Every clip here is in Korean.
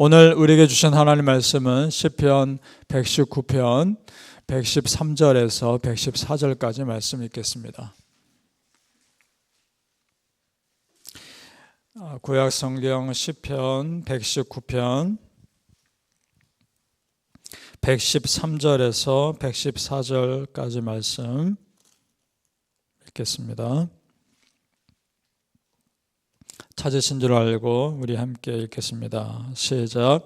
오늘 우리에게 주신 하나님 말씀은 시편 119편 113절에서 114절까지 말씀 읽겠습니다. 아, 구약 성경 시편 119편 113절에서 114절까지 말씀 읽겠습니다. 찾으신 줄 알고 우리 함께 읽겠습니다. 시작.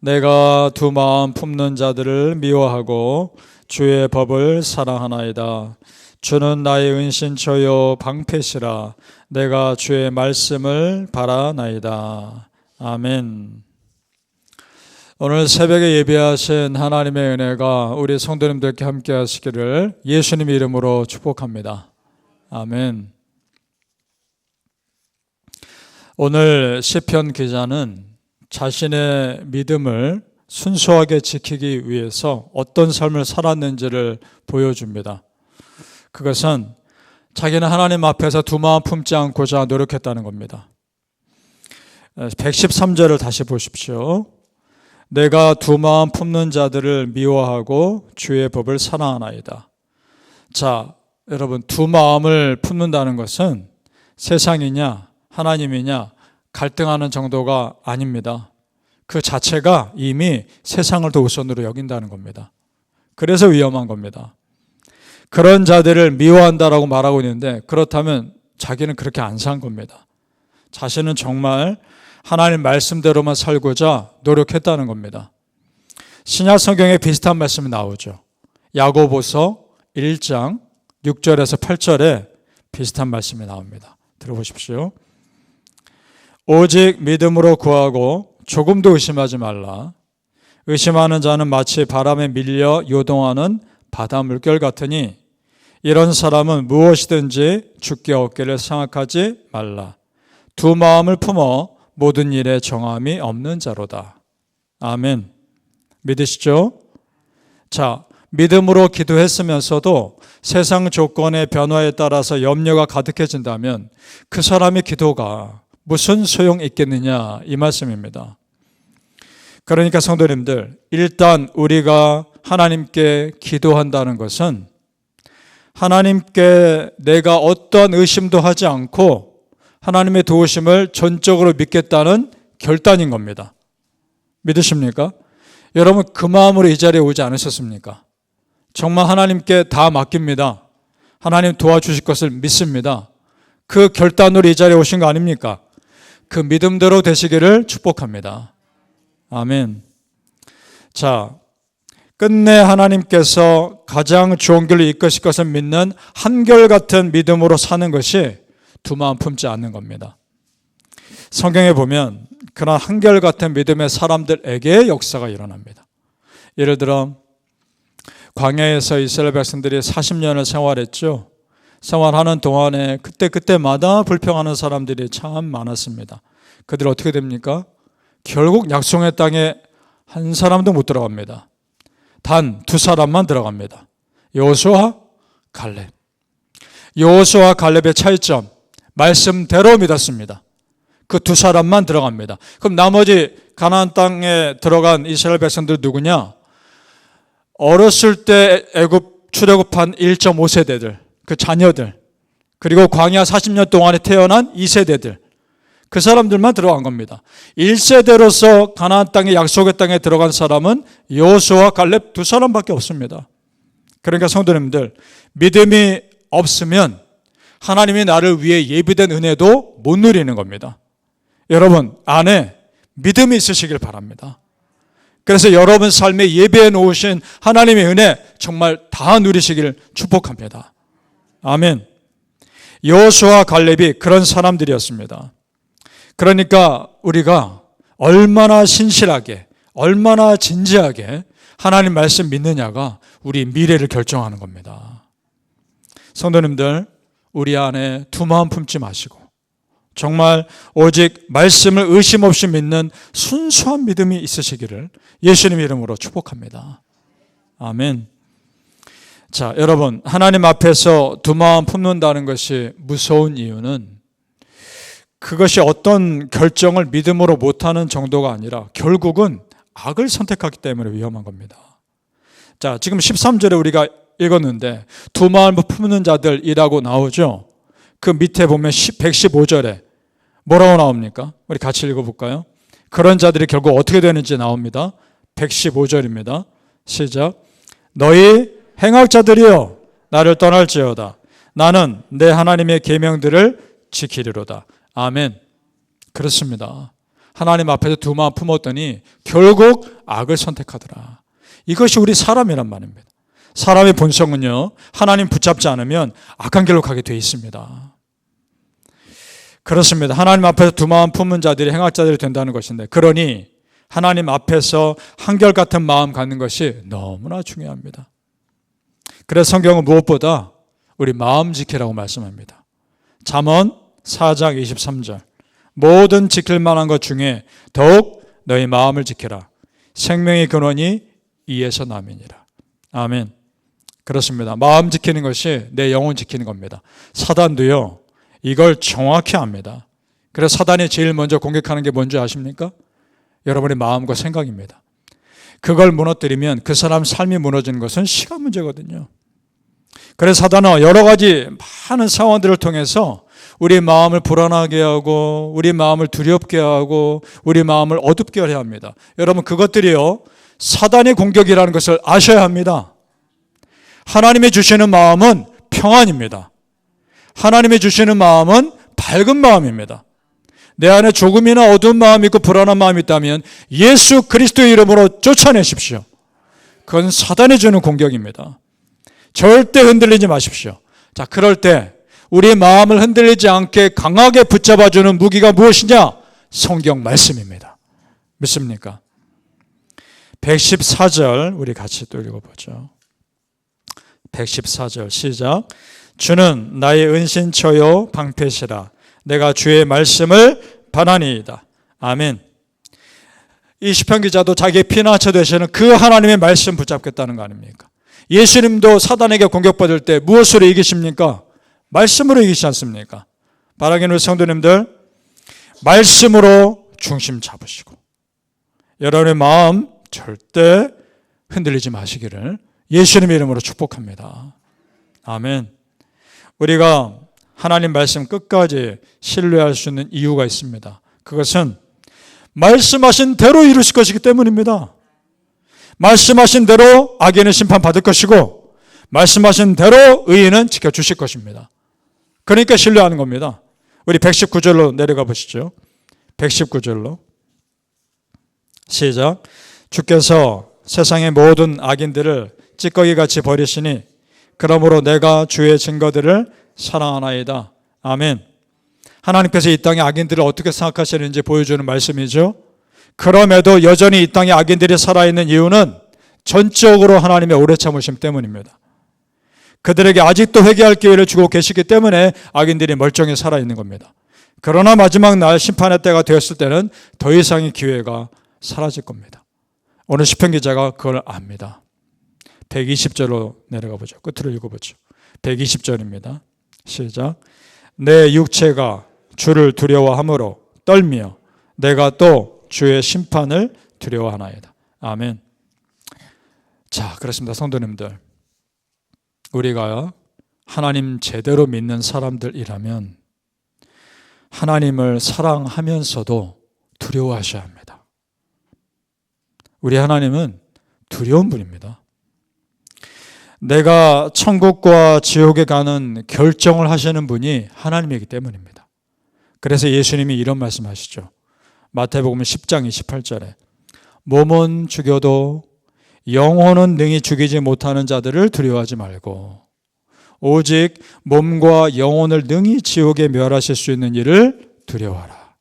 내가 두 마음 품는 자들을 미워하고 주의 법을 사랑하나이다. 주는 나의 은신처요 방패시라. 내가 주의 말씀을 바라나이다. 아멘. 오늘 새벽에 예배하신 하나님의 은혜가 우리 성도님들께 함께 하시기를 예수님 이름으로 축복합니다. 아멘. 오늘 시편 기자는 자신의 믿음을 순수하게 지키기 위해서 어떤 삶을 살았는지를 보여줍니다. 그것은 자기는 하나님 앞에서 두 마음 품지 않고자 노력했다는 겁니다. 113절을 다시 보십시오. 내가 두 마음 품는 자들을 미워하고 주의 법을 사랑하나이다. 자, 여러분, 두 마음을 품는다는 것은 세상이냐, 하나님이냐 갈등하는 정도가 아닙니다. 그 자체가 이미 세상을 더 우선으로 여긴다는 겁니다. 그래서 위험한 겁니다. 그런 자들을 미워한다라고 말하고 있는데 그렇다면 자기는 그렇게 안 산 겁니다. 자신은 정말 하나님 말씀대로만 살고자 노력했다는 겁니다. 신약 성경에 비슷한 말씀이 나오죠. 야고보서 1장 6절에서 8절에 비슷한 말씀이 나옵니다. 들어보십시오. 오직 믿음으로 구하고 조금도 의심하지 말라. 의심하는 자는 마치 바람에 밀려 요동하는 바다 물결 같으니 이런 사람은 무엇이든지 죽게 얻기를 생각하지 말라. 두 마음을 품어 모든 일에 정함이 없는 자로다. 아멘. 믿으시죠? 자, 믿음으로 기도했으면서도 세상 조건의 변화에 따라서 염려가 가득해진다면 그 사람의 기도가 무슨 소용 있겠느냐 이 말씀입니다. 그러니까 성도님들 일단 우리가 하나님께 기도한다는 것은 하나님께 내가 어떠한 의심도 하지 않고 하나님의 도우심을 전적으로 믿겠다는 결단인 겁니다. 믿으십니까? 여러분 그 마음으로 이 자리에 오지 않으셨습니까? 정말 하나님께 다 맡깁니다. 하나님 도와주실 것을 믿습니다. 그 결단으로 이 자리에 오신 거 아닙니까? 그 믿음대로 되시기를 축복합니다. 아멘. 자, 끝내 하나님께서 가장 좋은 길로 이끄실 것을 믿는 한결같은 믿음으로 사는 것이 두 마음 품지 않는 겁니다. 성경에 보면 그런 한결같은 믿음의 사람들에게 역사가 일어납니다. 예를 들어 광야에서 이스라엘 백성들이 40년을 생활했죠. 생활하는 동안에 그때그때마다 불평하는 사람들이 참 많았습니다. 그들 어떻게 됩니까? 결국 약속의 땅에 한 사람도 못 들어갑니다. 단 두 사람만 들어갑니다. 여호수아, 갈렙. 여호수아 갈렙의 차이점 말씀대로 믿었습니다. 그 두 사람만 들어갑니다. 그럼 나머지 가나안 땅에 들어간 이스라엘 백성들 누구냐? 어렸을 때 애굽 출애굽한 1.5세대들 그 자녀들, 그리고 광야 40년 동안에 태어난 2세대들, 그 사람들만 들어간 겁니다. 1세대로서 가나안 땅의 약속의 땅에 들어간 사람은 여호수아 갈렙 두 사람밖에 없습니다. 그러니까 성도님들 믿음이 없으면 하나님이 나를 위해 예비된 은혜도 못 누리는 겁니다. 여러분 안에 믿음이 있으시길 바랍니다. 그래서 여러분 삶에 예배해 놓으신 하나님의 은혜 정말 다 누리시길 축복합니다. 아멘. 여호수아 갈렙이 그런 사람들이었습니다. 그러니까 우리가 얼마나 신실하게, 얼마나 진지하게 하나님 말씀 믿느냐가 우리 미래를 결정하는 겁니다. 성도님들, 우리 안에 두 마음 품지 마시고, 정말 오직 말씀을 의심 없이 믿는 순수한 믿음이 있으시기를 예수님 이름으로 축복합니다. 아멘. 자, 여러분, 하나님 앞에서 두 마음 품는다는 것이 무서운 이유는 그것이 어떤 결정을 믿음으로 못하는 정도가 아니라 결국은 악을 선택하기 때문에 위험한 겁니다. 자, 지금 13절에 우리가 읽었는데 두 마음을 품는 자들이라고 나오죠. 그 밑에 보면 115절에 뭐라고 나옵니까? 우리 같이 읽어볼까요? 그런 자들이 결국 어떻게 되는지 나옵니다. 115절입니다. 시작. 너희 행악자들이여 나를 떠날지어다. 나는 내 하나님의 계명들을 지키리로다. 아멘. 그렇습니다. 하나님 앞에서 두 마음 품었더니 결국 악을 선택하더라. 이것이 우리 사람이란 말입니다. 사람의 본성은요, 하나님 붙잡지 않으면 악한 길로 가게 돼 있습니다. 그렇습니다. 하나님 앞에서 두 마음 품은 자들이 행악자들이 된다는 것인데, 그러니 하나님 앞에서 한결같은 마음 갖는 것이 너무나 중요합니다. 그래서 성경은 무엇보다 우리 마음 지키라고 말씀합니다. 잠언 4장 23절. 모든 지킬 만한 것 중에 더욱 너희 마음을 지켜라. 생명의 근원이 이에서 남이니라. 아멘. 그렇습니다. 마음 지키는 것이 내 영혼 지키는 겁니다. 사단도요, 이걸 정확히 압니다. 그래서 사단이 제일 먼저 공격하는 게 뭔지 아십니까? 여러분의 마음과 생각입니다. 그걸 무너뜨리면 그 사람 삶이 무너지는 것은 시간 문제거든요. 그래서 사단은 여러 가지 많은 상황들을 통해서 우리 마음을 불안하게 하고 우리 마음을 두렵게 하고 우리 마음을 어둡게 하려 합니다. 여러분 그것들이요 사단의 공격이라는 것을 아셔야 합니다. 하나님의 주시는 마음은 평안입니다. 하나님의 주시는 마음은 밝은 마음입니다. 내 안에 조금이나 어두운 마음이 있고 불안한 마음이 있다면 예수 그리스도의 이름으로 쫓아내십시오. 그건 사단이 주는 공격입니다. 절대 흔들리지 마십시오. 자, 그럴 때 우리 마음을 흔들리지 않게 강하게 붙잡아주는 무기가 무엇이냐? 성경 말씀입니다. 믿습니까? 114절 우리 같이 또 읽어보죠. 114절 시작. 주는 나의 은신처요 방패시라. 내가 주의 말씀을 반하니이다. 아멘. 이 시편 기자도 자기의 피난처 되시는 그 하나님의 말씀 붙잡겠다는 거 아닙니까? 예수님도 사단에게 공격받을 때 무엇으로 이기십니까? 말씀으로 이기지 않습니까? 바라기는 성도님들 말씀으로 중심 잡으시고 여러분의 마음 절대 흔들리지 마시기를 예수님의 이름으로 축복합니다. 아멘. 우리가 하나님 말씀 끝까지 신뢰할 수 있는 이유가 있습니다. 그것은 말씀하신 대로 이루실 것이기 때문입니다. 말씀하신 대로 악인은 심판받을 것이고 말씀하신 대로 의인은 지켜주실 것입니다. 그러니까 신뢰하는 겁니다. 우리 119절로 내려가 보시죠. 119절로. 시작. 주께서 세상의 모든 악인들을 찌꺼기 같이 버리시니 그러므로 내가 주의 증거들을 사랑하나이다. 아멘. 하나님께서 이 땅의 악인들을 어떻게 생각하시는지 보여주는 말씀이죠. 그럼에도 여전히 이 땅에 악인들이 살아있는 이유는 전적으로 하나님의 오래 참으심 때문입니다. 그들에게 아직도 회개할 기회를 주고 계시기 때문에 악인들이 멀쩡히 살아있는 겁니다. 그러나 마지막 날 심판의 때가 되었을 때는 더 이상의 기회가 사라질 겁니다. 오늘 시편 기자가 그걸 압니다. 120절로 내려가 보죠. 끝으로 읽어보죠. 120절입니다. 시작. 내 육체가 주를 두려워함으로 떨며 내가 또 주의 심판을 두려워하나이다. 아멘. 자, 그렇습니다. 성도님들. 우리가 하나님 제대로 믿는 사람들이라면 하나님을 사랑하면서도 두려워하셔야 합니다. 우리 하나님은 두려운 분입니다. 내가 천국과 지옥에 가는 결정을 하시는 분이 하나님이기 때문입니다. 그래서 예수님이 이런 말씀 하시죠. 마태복음 10장 28절에 몸은 죽여도 영혼은 능히 죽이지 못하는 자들을 두려워하지 말고 오직 몸과 영혼을 능히 지옥에 멸하실 수 있는 일을 두려워하라.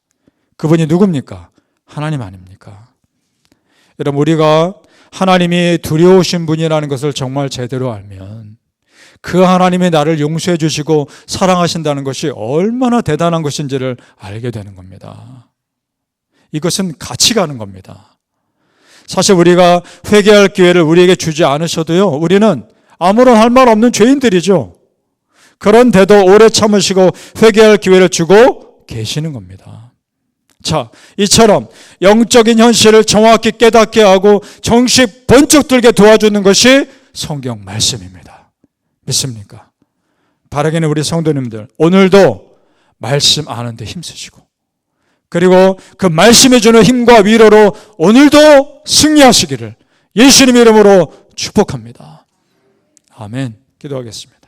그분이 누굽니까? 하나님 아닙니까? 여러분 우리가 하나님이 두려우신 분이라는 것을 정말 제대로 알면 그 하나님이 나를 용서해 주시고 사랑하신다는 것이 얼마나 대단한 것인지를 알게 되는 겁니다. 이것은 같이 가는 겁니다. 사실 우리가 회개할 기회를 우리에게 주지 않으셔도요, 우리는 아무런 할 말 없는 죄인들이죠. 그런데도 오래 참으시고 회개할 기회를 주고 계시는 겁니다. 자, 이처럼 영적인 현실을 정확히 깨닫게 하고 정식 번쩍 들게 도와주는 것이 성경 말씀입니다. 믿습니까? 바라기는 우리 성도님들 오늘도 말씀 아는데 힘쓰시고 그리고 그 말씀해 주는 힘과 위로로 오늘도 승리하시기를 예수님 이름으로 축복합니다. 아멘. 기도하겠습니다.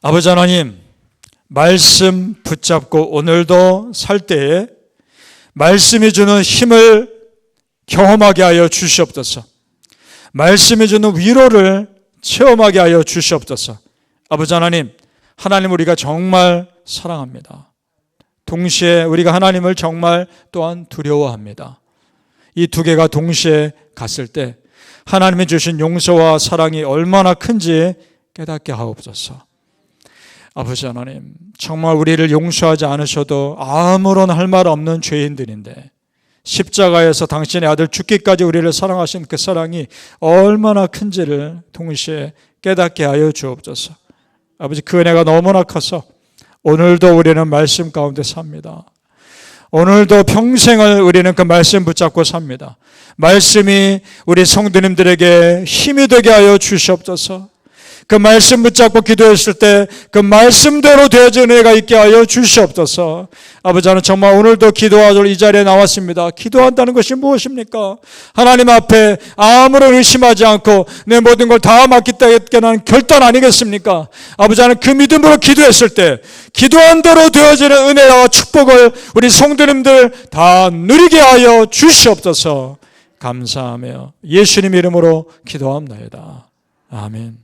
아버지 하나님, 말씀 붙잡고 오늘도 살 때에 말씀이 주는 힘을 경험하게 하여 주시옵소서. 말씀이 주는 위로를 체험하게 하여 주시옵소서. 아버지 하나님, 하나님 우리가 정말 사랑합니다. 동시에 우리가 하나님을 정말 또한 두려워합니다. 이 두 개가 동시에 갔을 때 하나님이 주신 용서와 사랑이 얼마나 큰지 깨닫게 하옵소서. 아버지 하나님, 정말 우리를 용서하지 않으셔도 아무런 할 말 없는 죄인들인데 십자가에서 당신의 아들 죽기까지 우리를 사랑하신 그 사랑이 얼마나 큰지를 동시에 깨닫게 하여 주옵소서. 아버지 그 은혜가 너무나 커서 오늘도 우리는 말씀 가운데 삽니다. 오늘도 평생을 우리는 그 말씀 붙잡고 삽니다. 말씀이 우리 성도님들에게 힘이 되게 하여 주시옵소서. 그 말씀 붙잡고 기도했을 때 그 말씀대로 되어진 은혜가 있게 하여 주시옵소서. 아버지 는 정말 오늘도 기도하도록 이 자리에 나왔습니다. 기도한다는 것이 무엇입니까? 하나님 앞에 아무런 의심하지 않고 내 모든 걸 다 맡기다겠다는 결단 아니겠습니까? 아버지 하는 그 믿음으로 기도했을 때 기도한 대로 되어지는 은혜와 축복을 우리 성도님들 다 누리게 하여 주시옵소서. 감사하며 예수님 이름으로 기도합니다. 아멘.